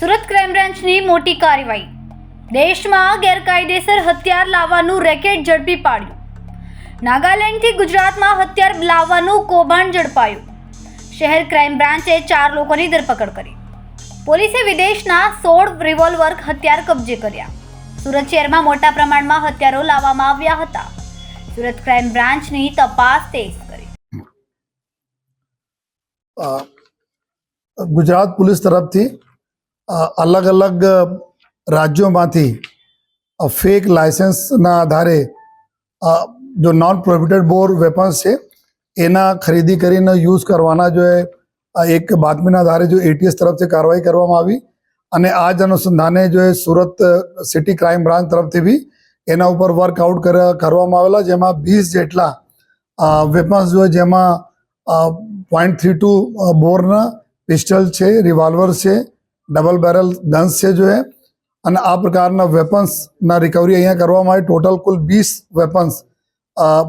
Surat crime બ્રાન્ચની મોટી કાર્યવાહી. દેશમાં ગેરકાયદેસર હથિયાર લાવવાનું રેકેટ ઝડપી પાડ્યું. નાગાલેન્ડથી ગુજરાતમાં હથિયાર લાવવાનું કૌભાંડ ઝડપાયું. શહેર ક્રાઇમ બ્રાન્ચે ચાર લોકોની ધરપકડ કરી. પોલીસે વિદેશના સોળ રિવોલ્વર હથિયાર કબજે કર્યા. સુરત શહેરમાં મોટા પ્રમાણમાં હથિયારો લાવવામાં આવ્યા હતા. સુરત ક્રાઇમ બ્રાન્ચની તપાસ તેજ કરી. ગુજરાત પોલીસ તરફથી અલગ અલગ રાજ્યોમાંથી ફેક લાયસન્સના આધારે જો નોન પ્રોહિબિટેડ બોર વેપન્સ છે, એના ખરીદી કરીને યુઝ કરવાના જો એક બાતમીના આધારે જો એટીએસ તરફથી કાર્યવાહી કરવામાં આવી અને આ જ અનુસંધાને જો એ સુરત સિટી ક્રાઇમ બ્રાન્ચ તરફથી બી એના ઉપર વર્કઆઉટ કરવામાં આવેલા, જેમાં વીસ જેટલા વેપન્સ જો જેમાં પોઈન્ટ થ્રી ટુ બોરના પિસ્ટલ છે રિવોલ્વર છે ડબલ બેરલ ગન્સ છે જોઈએ અને આ પ્રકારના વેપન્સના રિકવરી અહીંયા કરવામાં આવી. ટોટલ કુલ વીસ વેપન્સ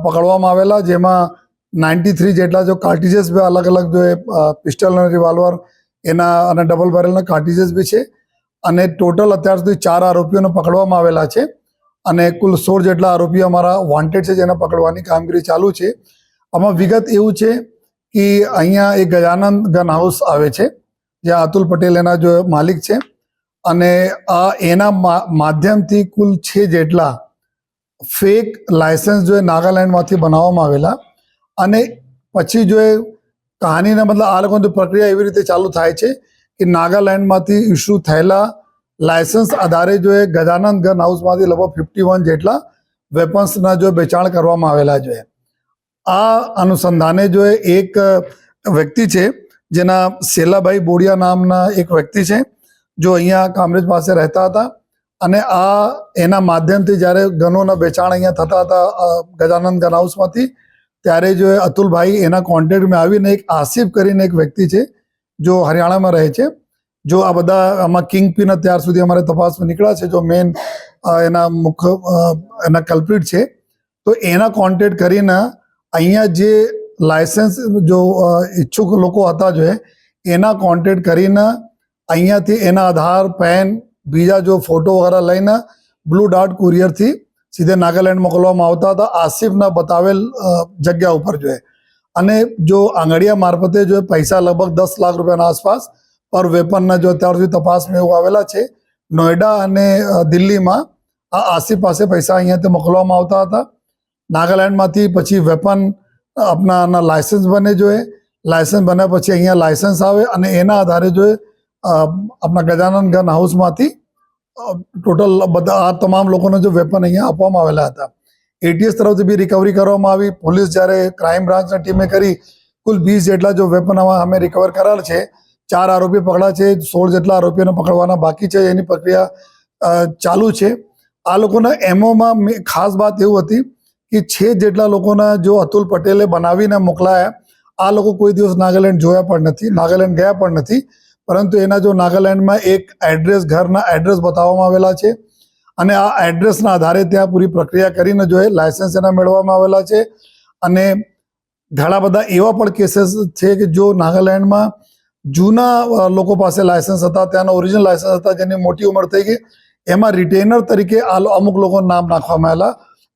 પકડવામાં આવેલા, જેમાં નાઇન્ટી થ્રી જેટલા જો કાર્ટિજેસ બી અલગ અલગ જો પિસ્ટલ અને રિવોલ્વર એના અને ડબલ બેરલના કાર્ટિજેસ બી છે. અને ટોટલ અત્યાર સુધી ચાર આરોપીઓને પકડવામાં આવેલા છે. અને કુલ સોળ જેટલા આરોપીઓ અમારા વોન્ટેડ છે, જેને પકડવાની કામગીરી ચાલુ છે. આમાં વિગત એવું છે કે અહીંયા એક ગજાનંદ ગન હાઉસ આવે છે. જ્યાં અતુલ પટેલ એના જો માલિક છે, અને આ એના માધ્યમથી કુલ છે જેટલા ફેક લાયસન્સ જો નાગાલેન્ડમાંથી બનાવવામાં આવેલા, અને પછી જો એ કહાનીના મતલબ આ લોકોની પ્રક્રિયા એવી રીતે ચાલુ થાય છે કે નાગાલેન્ડમાંથી ઇસ્યુ થયેલા લાયસન્સ આધારે જો એ ગજાનંદ ગન હાઉસમાંથી લગભગ ફિફ્ટી વન જેટલા વેપન્સના જો વેચાણ કરવામાં આવેલા છે. આ અનુસંધાને જો એક વ્યક્તિ છે જેના શેલાભાઈ બોડિયા નામના એક વ્યક્તિ છે, જો અહીંયા કામરેજ પાસે રહેતા હતા અને આ એના માધ્યમથી જ્યારે ગનોના વેચાણ અહીંયા થતા હતા ગજાનંદ ગન હાઉસમાંથી ત્યારે જો અતુલભાઈ એના કોન્ટેક્ટમાં આવીને એક આસિફ કરીને એક વ્યક્તિ છે, જો હરિયાણામાં રહે છે, જો આ બધા આમાં કિંગ પિન અત્યાર સુધી અમારે તપાસમાં નીકળ્યા છે, જો મેન એના મુખ્ય એના કલ્પ્રિટ છે, તો એના કોન્ટેક્ટ કરીને અહીંયા જે લાયસન્સ જો ઈચ્છુક લોકો હતા જોઈએ એના કોન્ટેક્ટ કરીને અહીંયાથી એના આધાર પેન બીજા જો ફોટો વગેરે લઈને બ્લુ ડાર્ટ કુરિયરથી સીધે નાગાલેન્ડ મોકલવામાં આવતા હતા. આસિફના બતાવેલ જગ્યા ઉપર જોઈએ અને જો આંગળીયા મારફતે જો પૈસા લગભગ દસ લાખ રૂપિયાના આસપાસ પર વેપનના જો અત્યાર સુધી તપાસમાં એવું આવેલા છે નોઈડા અને દિલ્હીમાં આ આસિફ પાસે પૈસા અહીંયાથી મોકલવામાં આવતા હતા. નાગાલેન્ડમાંથી પછી વેપન આપના લાયસન્સ બને જોઈએ, લાયસન્સ બન્યા પછી અહીંયા લાયસન્સ આવે અને એના આધારે જોઈએ આપણા ગજાનન ગન હાઉસમાંથી ટોટલ બધા, આ તમામ લોકોને જો વેપન અહીંયા આપવામાં આવેલા હતા. એટીએસ તરફથી બી રિકવરી કરવામાં આવી. પોલીસ જ્યારે ક્રાઇમ બ્રાન્ચના ટીમે કરી, કુલ વીસ જેટલા જો વેપન અમે રિકવર કરેલ છે. ચાર આરોપી પકડા છે, સોળ જેટલા આરોપીઓને પકડવાના બાકી છે. એની પ્રક્રિયા ચાલુ છે. આ લોકોના એમઓમાં ખાસ વાત એવું હતી કે છે જેટલા લોકોના જો અતુલ પટેલે બનાવીને મોકલાયા, આ લોકો કોઈ દિવસ નાગાલેન્ડ જોયા પણ નથી, નાગાલેન્ડ ગયા પણ નથી. પરંતુ એના જો નાગાલેન્ડમાં એક એડ્રેસ, ઘરના એડ્રેસ બતાવવામાં આવેલા છે અને આ એડ્રેસના આધારે ત્યાં પૂરી પ્રક્રિયા કરીને જો એ લાયસન્સ એના મેળવવામાં આવેલા છે. અને ઘણા બધા એવા પણ કેસીસ છે કે જો નાગાલેન્ડમાં જૂના લોકો પાસે લાયસન્સ હતા, ત્યાંના ઓરિજિનલ લાયસન્સ હતા, જેની મોટી ઉંમર થઈ ગઈ, એમાં રિટેનર તરીકે આ અમુક લોકો નામ નાખવામાં આવેલા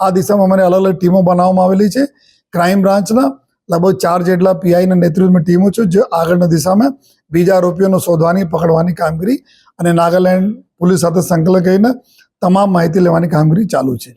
આ દિશામાં અમારી અલગ અલગ ટીમો બનાવવામાં આવેલી છે. ક્રાઇમ બ્રાન્ચના લગભગ ચાર જેટલા પીઆઈના નેતૃત્વમાં ટીમો છે જે આગળની દિશામાં બીજા આરોપીઓને શોધવાની, પકડવાની કામગીરી અને નાગાલેન્ડ પોલીસ સાથે સંકલન કરીને તમામ માહિતી લેવાની કામગીરી ચાલુ છે.